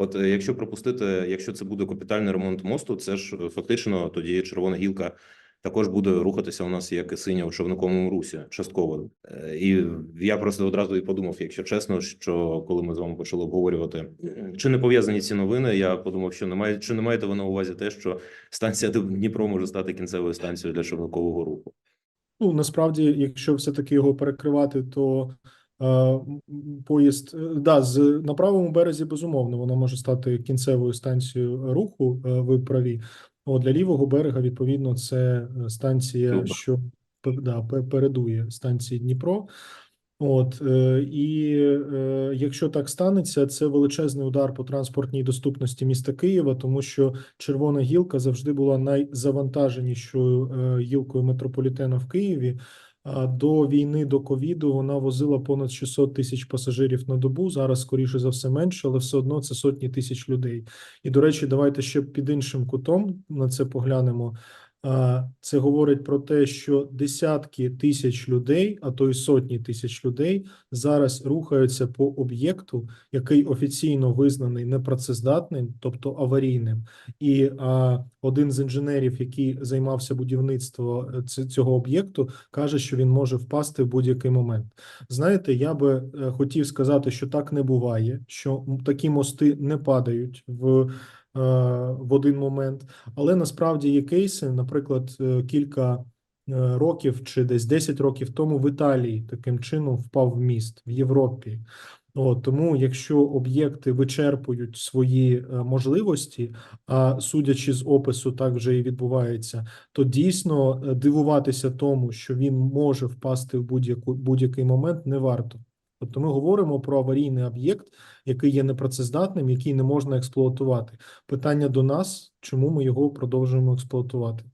От е, якщо пропустити, якщо це буде капітальний ремонт мосту, це ж е, фактично тоді червона гілка також буде рухатися у нас як синя у човниковому русі, частково. Е, І я просто одразу і подумав, якщо чесно, що коли ми з вами почали обговорювати, чи не пов'язані ці новини, я подумав, що немає, чи не маєте ви на увазі те, що станція Дніпро може стати кінцевою станцією для човникового руху. Ну, насправді, якщо все-таки його перекривати, то поїзд е, да, з на правому березі, безумовно, вона може стати кінцевою станцією руху. е, Ви праві. От для лівого берега, відповідно, це е, станція, що да, передує станції Дніпро. От е, і е, якщо так станеться, це величезний удар по транспортній доступності міста Києва, тому що Червона гілка завжди була найзавантаженішою е, гілкою метрополітену в Києві. До війни, до ковіду, вона возила понад 600 тисяч пасажирів на добу. Зараз, скоріше за все, менше, але все одно це сотні тисяч людей. І до речі, давайте ще під іншим кутом на це поглянемо. Це говорить про те, що десятки тисяч людей, а то й сотні тисяч людей зараз рухаються по об'єкту, який офіційно визнаний непрацездатним, тобто аварійним. І а, один з інженерів, який займався будівництвом е, цього об'єкту, каже, що він може впасти в будь-який момент. Знаєте, я би е, хотів сказати, що так не буває, що такі мости не падають в, в один момент. Але насправді є кейси, наприклад, е, кілька е, років чи десь 10 років тому в Італії таким чином впав в міст в Європі. От, тому, якщо об'єкти вичерпують свої е, можливості, а судячи з опису, так вже і відбувається, то дійсно е, дивуватися тому, що він може впасти в будь-яку будь-який момент, не варто. Тобто ми говоримо про аварійний об'єкт, який є непрацездатним, який не можна експлуатувати. Питання до нас, чому ми його продовжуємо експлуатувати?